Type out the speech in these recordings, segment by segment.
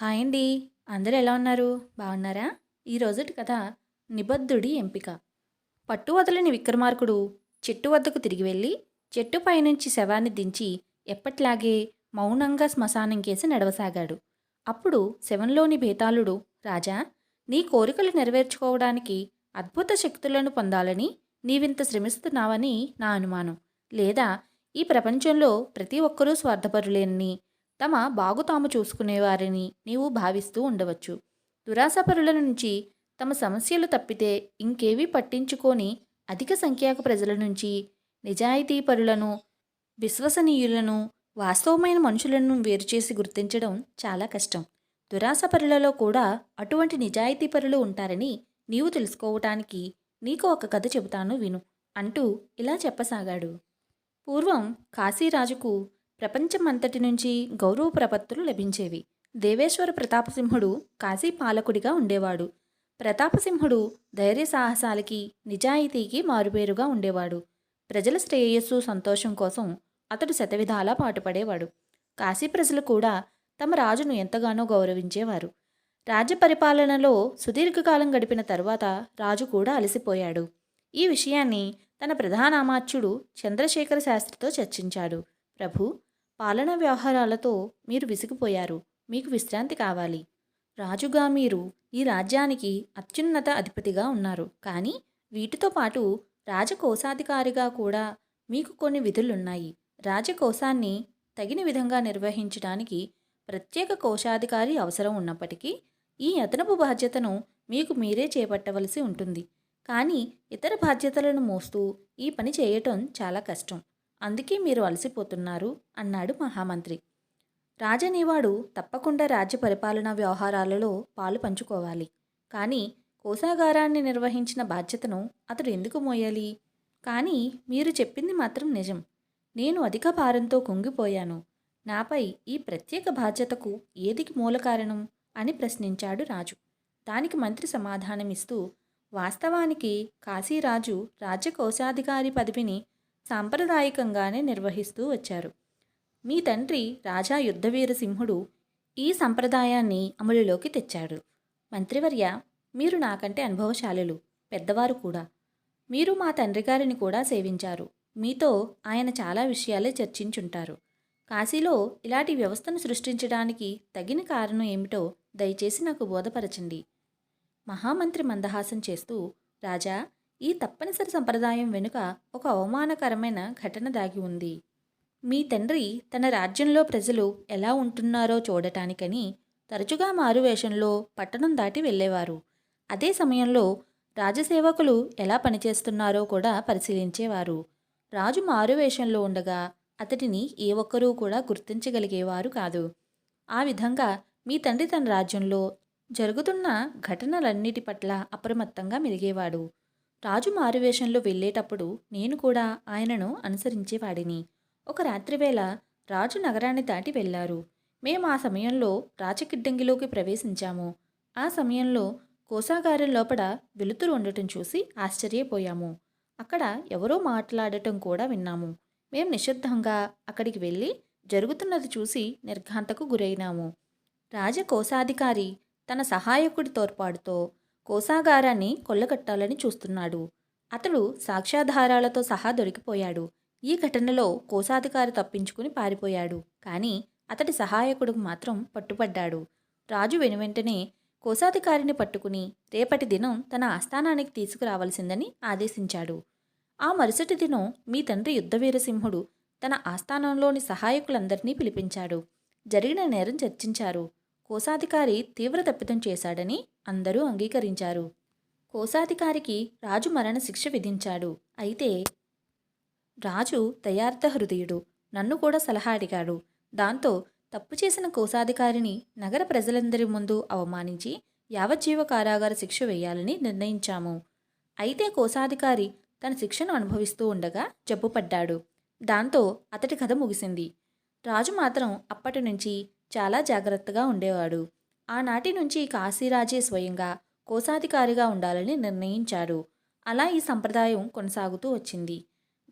Hi అండి. అందరూ ఎలా ఉన్నారు? బాగున్నారా? ఈ రోజుటి కథ నిబద్ధుడి ఎంపిక. పట్టు వదలని విక్రమార్కుడు చెట్టు వద్దకు తిరిగి వెళ్ళి చెట్టు పైనుంచి శవాన్ని దించి ఎప్పట్లాగే మౌనంగా శ్మశానం కేసి నడవసాగాడు. అప్పుడు శవంలోని బేతాళుడు రాజా నీ కోరికలు నెరవేర్చుకోవడానికి అద్భుత శక్తులను పొందాలని నీవింత శ్రమిస్తున్నావని నా అనుమానం. లేదా ఈ ప్రపంచంలో ప్రతి ఒక్కరూ స్వార్థపరులేనని తమ బాగు తాము చూసుకునేవారని నీవు భావిస్తూ ఉండవచ్చు. దురాశపరుల నుంచి తమ సమస్యలు తప్పితే ఇంకేవీ పట్టించుకొని అధిక సంఖ్యాక ప్రజల నుంచి నిజాయితీ పరులను విశ్వసనీయులను వాస్తవమైన మనుషులను వేరుచేసి గుర్తించడం చాలా కష్టం. దురాశపరులలో కూడా అటువంటి నిజాయితీపరులు ఉంటారని నీవు తెలుసుకోవటానికి నీకు ఒక కథ చెబుతాను విను అంటూ ఇలా చెప్పసాగాడు. పూర్వం కాశీరాజుకు ప్రపంచమంతటి నుంచి గౌరవ ప్రపత్తులు లభించేవి. దేవేశ్వర ప్రతాపసింహుడు కాశీ పాలకుడిగా ఉండేవాడు. ప్రతాపసింహుడు ధైర్య సాహసాలకి నిజాయితీకి మారుపేరుగా ఉండేవాడు. ప్రజల శ్రేయస్సు సంతోషం కోసం అతడు శతవిధాలా పాటుపడేవాడు. కాశీ ప్రజలు కూడా తమ రాజును ఎంతగానో గౌరవించేవారు. రాజ్య పరిపాలనలో సుదీర్ఘకాలం గడిపిన తరువాత రాజు కూడా అలసిపోయాడు. ఈ విషయాన్ని తన ప్రధానామాత్యుడు చంద్రశేఖర శాస్త్రితో చర్చించాడు. ప్రభు పాలన వ్యవహారాలతో మీరు విసిగిపోయారు. మీకు విశ్రాంతి కావాలి. రాజుగా మీరు ఈ రాజ్యానికి అత్యున్నత అధిపతిగా ఉన్నారు. కానీ వీటితో పాటు రాజకోశాధికారిగా కూడా మీకు కొన్ని విధులున్నాయి. రాజకోశాన్ని తగిన విధంగా నిర్వహించడానికి ప్రత్యేక కోశాధికారి అవసరం ఉన్నప్పటికీ ఈ అదనపు బాధ్యతను మీకు మీరే చేపట్టవలసి ఉంటుంది. కానీ ఇతర బాధ్యతలను మోస్తూ ఈ పని చేయటం చాలా కష్టం. అందుకే మీరు అలసిపోతున్నారు అన్నాడు మహామంత్రి. రాజనేవాడు తప్పకుండా రాజ్య పరిపాలనా వ్యవహారాలలో పాలు పంచుకోవాలి. కానీ కోశాగారాన్ని నిర్వహించిన బాధ్యతను అతడు ఎందుకు మోయాలి? కానీ మీరు చెప్పింది మాత్రం నిజం. నేను అధిక భారంతో కుంగిపోయాను. నాపై ఈ ప్రత్యేక బాధ్యతకు ఏదికి మూల కారణం? అని ప్రశ్నించాడు రాజు. దానికి మంత్రి సమాధానమిస్తూ వాస్తవానికి కాశీరాజు రాజ్య కోశాధికారి పదవిని సాంప్రదాయకంగానే నిర్వహిస్తూ వచ్చారు. మీ తండ్రి రాజా యుద్ధవీర సింహుడు ఈ సంప్రదాయాన్ని అమలులోకి తెచ్చాడు. మంత్రివర్య మీరు నాకంటే అనుభవశాలులు పెద్దవారు కూడా. మీరు మా తండ్రి గారిని కూడా సేవించారు. మీతో ఆయన చాలా విషయాలే చర్చించుంటారు. కాశీలో ఇలాంటి వ్యవస్థను సృష్టించడానికి తగిన కారణం ఏమిటో దయచేసి నాకు బోధపరచండి. మహామంత్రి మందహాసం చేస్తూ రాజా ఈ తప్పనిసరి సంప్రదాయం వెనుక ఒక అవమానకరమైన ఘటన దాగి ఉంది. మీ తండ్రి తన రాజ్యంలో ప్రజలు ఎలా ఉంటున్నారో చూడటానికని తరచుగా మారువేషంలో పట్టణం దాటి వెళ్ళేవారు. అదే సమయంలో రాజసేవకులు ఎలా పనిచేస్తున్నారో కూడా పరిశీలించేవారు. రాజు మారువేషంలో ఉండగా అతడిని ఏ ఒక్కరూ కూడా గుర్తించగలిగేవారు కాదు. ఆ విధంగా మీ తండ్రి తన రాజ్యంలో జరుగుతున్న ఘటనలన్నిటి పట్ల అప్రమత్తంగా మెలిగేవాడు. రాజు మారువేషంలో వెళ్ళేటప్పుడు నేను కూడా ఆయనను అనుసరించేవాడిని. ఒక రాత్రివేళ రాజు నగరాన్ని దాటి వెళ్ళారు. మేము ఆ సమయంలో రాజకిడ్డంగిలోకి ప్రవేశించాము. ఆ సమయంలో కోసాగారం లోపల వెలుతురు ఉండటం చూసి ఆశ్చర్యపోయాము. అక్కడ ఎవరో మాట్లాడటం కూడా విన్నాము. మేము నిశ్శబ్దంగా అక్కడికి వెళ్ళి జరుగుతున్నది చూసి నిర్ఘాంతకు గురైనాము. రాజకోశాధికారి తన సహాయకుడి తోడ్పాటుతో కోసాగారాన్ని కొల్లగట్టాలని చూస్తున్నాడు. అతడు సాక్ష్యాధారాలతో సహా దొరికిపోయాడు. ఈ ఘటనలో కోశాధికారి తప్పించుకుని పారిపోయాడు. కానీ అతడి సహాయకుడు మాత్రం పట్టుపడ్డాడు రాజు వెనువెంటనే కోశాధికారిని పట్టుకుని రేపటి దినం తన ఆస్థానానికి తీసుకురావలసిందని ఆదేశించాడు. ఆ మరుసటి దినం మీ తండ్రి యుద్ధవీరసింహుడు తన ఆస్థానంలోని సహాయకులందరినీ పిలిపించాడు. జరిగిన నేరం చర్చించారు. కోశాధికారి తీవ్ర తప్పిదం చేశాడని అందరూ అంగీకరించారు. కోశాధికారికి రాజు మరణశిక్ష విధించాడు. అయితే రాజు దయార్థ హృదయుడు నన్ను కూడా సలహా అడిగాడు. దాంతో తప్పు చేసిన కోశాధికారిని నగర ప్రజలందరి ముందు అవమానించి యావజ్జీవ కారాగార శిక్ష వేయాలని నిర్ణయించాము. అయితే కోశాధికారి తన శిక్షను అనుభవిస్తూ ఉండగా జబ్బుపడ్డాడు దాంతో అతడి కథ ముగిసింది. రాజు మాత్రం అప్పటి నుంచి చాలా జాగ్రత్తగా ఉండేవాడు. ఆనాటి నుంచి కాశీరాజే స్వయంగా కోశాధికారిగా ఉండాలని నిర్ణయించాడు. అలా ఈ సంప్రదాయం కొనసాగుతూ వచ్చింది.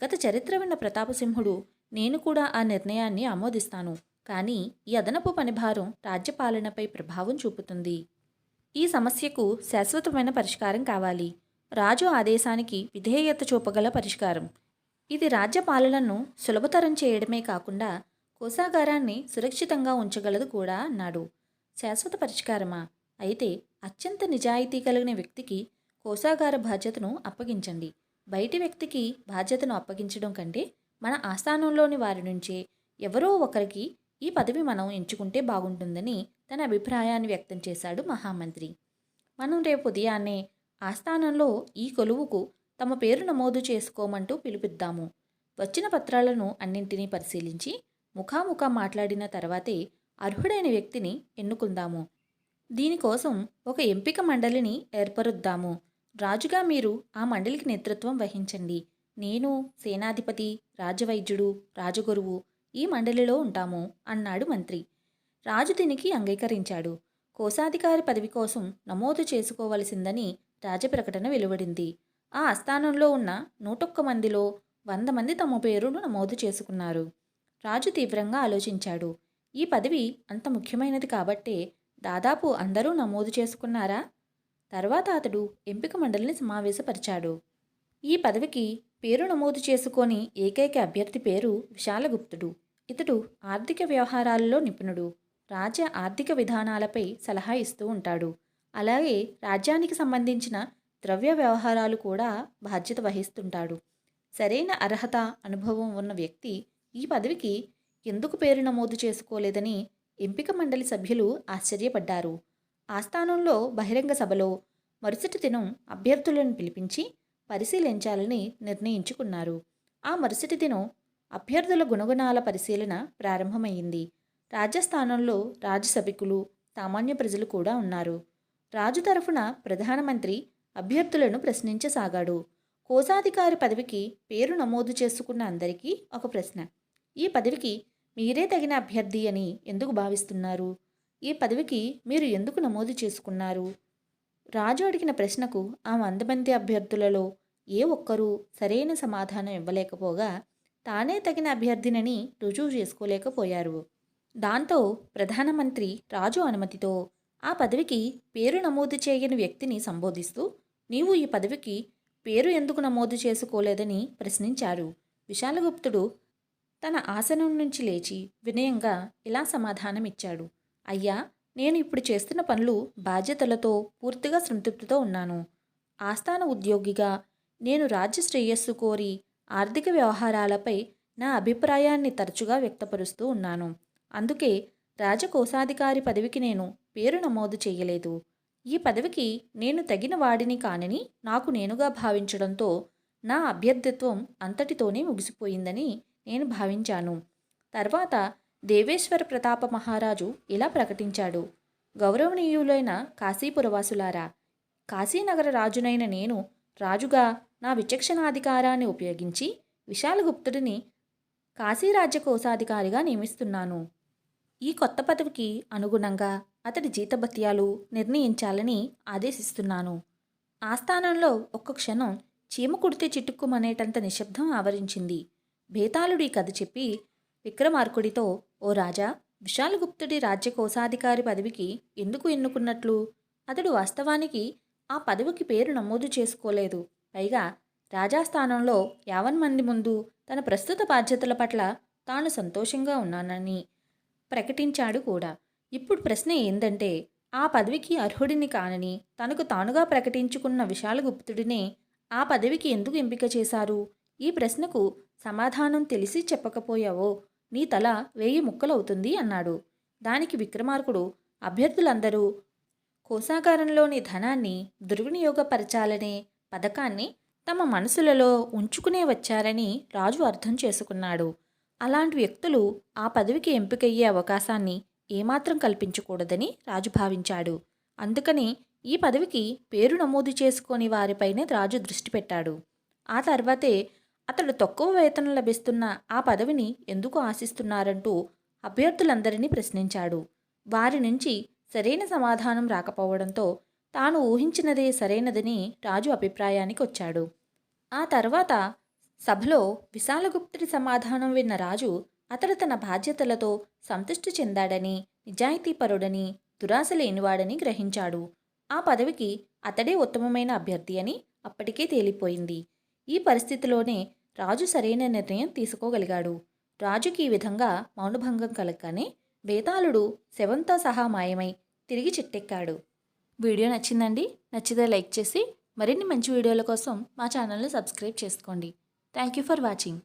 గత చరిత్ర విన్న ప్రతాపసింహుడు నేను కూడా ఆ నిర్ణయాన్ని ఆమోదిస్తాను. కానీ ఈ అదనపు పనిభారం రాజ్యపాలనపై ప్రభావం చూపుతుంది. ఈ సమస్యకు శాశ్వతమైన పరిష్కారం కావాలి. రాజు ఆదేశానికి విధేయత చూపగల పరిష్కారం. ఇది రాజ్యపాలనను సులభతరం చేయడమే కాకుండా కోశాగారాన్ని సురక్షితంగా ఉంచగలదు కూడా అన్నాడు. శాశ్వత పరిష్కారమా? అయితే అత్యంత నిజాయితీ కలిగిన వ్యక్తికి కోశాగార బాధ్యతను అప్పగించండి. బయటి వ్యక్తికి బాధ్యతను అప్పగించడం కంటే మన ఆస్థానంలోని వారి నుంచే ఎవరో ఒకరికి ఈ పదవి మనం ఎంచుకుంటే బాగుంటుందని తన అభిప్రాయాన్ని వ్యక్తం చేశాడు మహామంత్రి. మనం రేపు ఉదయాన్నే ఆస్థానంలో ఈ కొలువుకు తమ పేరు నమోదు చేసుకోమంటూ పిలుపిద్దాము. వచ్చిన పత్రాలను అన్నింటినీ పరిశీలించి ముఖాముఖా మాట్లాడిన తర్వాతే అర్హుడైన వ్యక్తిని ఎన్నుకుందాము. దీనికోసం ఒక ఎంపిక మండలిని ఏర్పరుద్దాము. రాజుగా మీరు ఆ మండలికి నేతృత్వం వహించండి. నేను సేనాధిపతి రాజవైద్యుడు రాజగురువు ఈ మండలిలో ఉంటాము అన్నాడు మంత్రి. రాజు దీనికి అంగీకరించాడు. కోశాధికారి పదవి కోసం నమోదు చేసుకోవలసిందని రాజప్రకటన వెలువడింది. ఆ ఆస్థానంలో ఉన్న నూటొక్క మందిలో వంద మంది తమ పేరును నమోదు చేసుకున్నారు. రాజు తీవ్రంగా ఆలోచించాడు. ఈ పదవి అంత ముఖ్యమైనది కాబట్టే దాదాపు అందరూ నమోదు చేసుకున్నారా? తర్వాత అతడు ఎంపిక మండలిని సమావేశపరిచాడు. ఈ పదవికి పేరు నమోదు చేసుకొని ఏకైక అభ్యర్థి పేరు విశాలగుప్తుడు. ఇతడు ఆర్థిక వ్యవహారాలలో నిపుణుడు. రాజ్య ఆర్థిక విధానాలపై సలహా ఇస్తూ ఉంటాడు. అలాగే రాజ్యానికి సంబంధించిన ద్రవ్య వ్యవహారాలు కూడా బాధ్యత వహిస్తుంటాడు. సరైన అర్హత అనుభవం ఉన్న వ్యక్తి ఈ పదవికి ఎందుకు పేరు నమోదు చేసుకోలేదని ఎంపిక మండలి సభ్యులు ఆశ్చర్యపడ్డారు. ఆస్థానంలో బహిరంగ సభలో మరుసటి దినం అభ్యర్థులను పిలిపించి పరిశీలించాలని నిర్ణయించుకున్నారు. ఆ మరుసటి దినం అభ్యర్థుల గుణగుణాల పరిశీలన ప్రారంభమైంది. రాజస్థానంలో రాజసభికులు సామాన్య ప్రజలు కూడా ఉన్నారు. రాజు తరఫున ప్రధానమంత్రి అభ్యర్థులను ప్రశ్నించసాగాడు. కోశాధికారి పదవికి పేరు నమోదు చేసుకున్న అందరికీ ఒక ప్రశ్న. ఈ పదవికి మీరే తగిన అభ్యర్థి అని ఎందుకు భావిస్తున్నారు? ఈ పదవికి మీరు ఎందుకు నమోదు చేసుకున్నారు? రాజు అడిగిన ప్రశ్నకు ఆ వంద మంది అభ్యర్థులలో ఏ ఒక్కరూ సరైన సమాధానం ఇవ్వలేకపోగా తానే తగిన అభ్యర్థినని రుజువు చేసుకోలేకపోయారు. దాంతో ప్రధానమంత్రి రాజు అనుమతితో ఆ పదవికి పేరు నమోదు చేయని వ్యక్తిని సంబోధిస్తూ నీవు ఈ పదవికి పేరు ఎందుకు నమోదు చేసుకోలేదని ప్రశ్నించారు. విశాలగుప్తుడు తన ఆసనం నుంచి లేచి వినయంగా ఇలా సమాధానమిచ్చాడు. అయ్యా నేను ఇప్పుడు చేస్తున్న పనులు బాధ్యతలతో పూర్తిగా సంతృప్తితో ఉన్నాను. ఆస్థాన ఉద్యోగిగా నేను రాజ్య శ్రేయస్సు కోరి ఆర్థిక వ్యవహారాలపై నా అభిప్రాయాన్ని తరచుగా వ్యక్తపరుస్తూ ఉన్నాను. అందుకే రాజకోశాధికారి పదవికి నేను పేరు నమోదు చేయలేదు. ఈ పదవికి నేను తగిన వాడిని కానని నాకు నేనుగా భావించడంతో నా అభ్యర్థిత్వం అంతటితోనే ముగిసిపోయిందని నేను భావించాను. తర్వాత దేవేశ్వర ప్రతాప మహారాజు ఇలా ప్రకటించాడు. గౌరవనీయులైన కాశీపురవాసులారా కాశీనగర రాజునైన నేను రాజుగా నా విచక్షణాధికారాన్ని ఉపయోగించి విశాలగుప్తుడిని కాశీరాజ్య కోశాధికారిగా నియమిస్తున్నాను. ఈ కొత్త పదవికి అనుగుణంగా అతడి జీతభత్యాలు నిర్ణయించాలని ఆదేశిస్తున్నాను. ఆస్థానంలో ఒక్క క్షణం చీమ కుడితే చిట్టుక్కుమనేటంత నిశ్శబ్దం ఆవరించింది. భేతాళుడి కథ చెప్పి విక్రమార్కుడితో ఓ రాజా విశాలగుప్తుడి రాజ్య కోశాధికారి పదవికి ఎందుకు ఎన్నుకున్నట్లు? అతడు వాస్తవానికి ఆ పదవికి పేరు నమోదు చేసుకోలేదు. పైగా రాజాస్థానంలో యావన్ మంది ముందు తన ప్రస్తుత బాధ్యతల పట్ల తాను సంతోషంగా ఉన్నానని ప్రకటించాడు కూడా. ఇప్పుడు ప్రశ్న ఏందంటే ఆ పదవికి అర్హుడిని కానని తనకు తానుగా ప్రకటించుకున్న విశాలగుప్తుడినే ఆ పదవికి ఎందుకు ఎంపిక చేశారు? ఈ ప్రశ్నకు సమాధానం తెలిసి చెప్పకపోయావో నీ తల వేయి ముక్కలవుతుంది అన్నాడు. దానికి విక్రమార్కుడు అభ్యర్థులందరూ కోశాగారంలోని ధనాన్ని దుర్వినియోగపరచాలనే పథకాన్ని తమ మనసులలో ఉంచుకునే వచ్చారని రాజు అర్థం చేసుకున్నాడు. అలాంటి వ్యక్తులు ఆ పదవికి ఎంపికయ్యే అవకాశాన్ని ఏమాత్రం కల్పించకూడదని రాజు భావించాడు. అందుకని ఈ పదవికి పేరు నమోదు చేసుకొని వారిపైనే రాజు దృష్టి పెట్టాడు. ఆ తర్వాతే అతడు తక్కువ వేతనం లభిస్తున్న ఆ పదవిని ఎందుకు ఆశిస్తున్నారంటూ అభ్యర్థులందరినీ ప్రశ్నించాడు. వారి నుంచి సరైన సమాధానం రాకపోవడంతో తాను ఊహించినదే సరైనదని రాజు అభిప్రాయానికి వచ్చాడు. ఆ తర్వాత సభలో విశాలగుప్తుడి సమాధానం విన్న రాజు అతడు తన బాధ్యతలతో సంతృష్టి చెందాడని నిజాయితీపరుడని దురాశ లేనివాడని గ్రహించాడు. ఆ పదవికి అతడే ఉత్తమమైన అభ్యర్థి అని అప్పటికే తేలిపోయింది. ఈ పరిస్థితిలోనే రాజు సరైన నిర్ణయం తీసుకోగలిగాడు. రాజుకి ఈ విధంగా మౌనభంగం కలగగానే బేతాళుడు శవంతో సహా మాయమై తిరిగి చిట్టెక్కాడు. వీడియో నచ్చిందండి నచ్చితే లైక్ చేసి మరిన్ని మంచి వీడియోల కోసం మా ఛానల్ని సబ్స్క్రైబ్ చేసుకోండి. Thank you for watching.